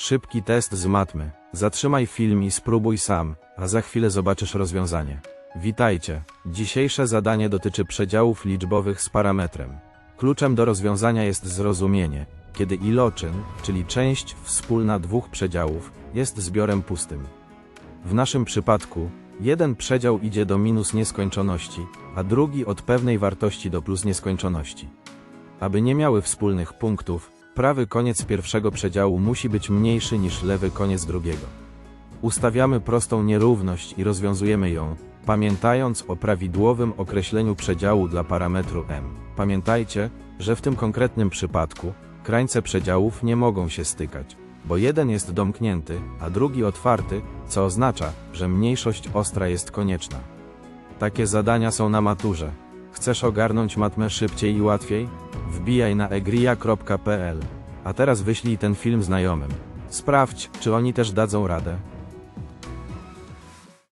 Szybki test z matmy. Zatrzymaj film i spróbuj sam, a za chwilę zobaczysz rozwiązanie. Witajcie. Dzisiejsze zadanie dotyczy przedziałów liczbowych z parametrem. Kluczem do rozwiązania jest zrozumienie, kiedy iloczyn, czyli część wspólna dwóch przedziałów, jest zbiorem pustym. W naszym przypadku, jeden przedział idzie do minus nieskończoności, a drugi od pewnej wartości do plus nieskończoności. Aby nie miały wspólnych punktów, prawy koniec pierwszego przedziału musi być mniejszy niż lewy koniec drugiego. Ustawiamy prostą nierówność i rozwiązujemy ją, pamiętając o prawidłowym określeniu przedziału dla parametru m. Pamiętajcie, że w tym konkretnym przypadku krańce przedziałów nie mogą się stykać, bo jeden jest domknięty, a drugi otwarty, co oznacza, że mniejszość ostra jest konieczna. Takie zadania są na maturze. Chcesz ogarnąć matmę szybciej i łatwiej? Wbijaj na egria.pl. A teraz wyślij ten film znajomym. Sprawdź, czy oni też dadzą radę.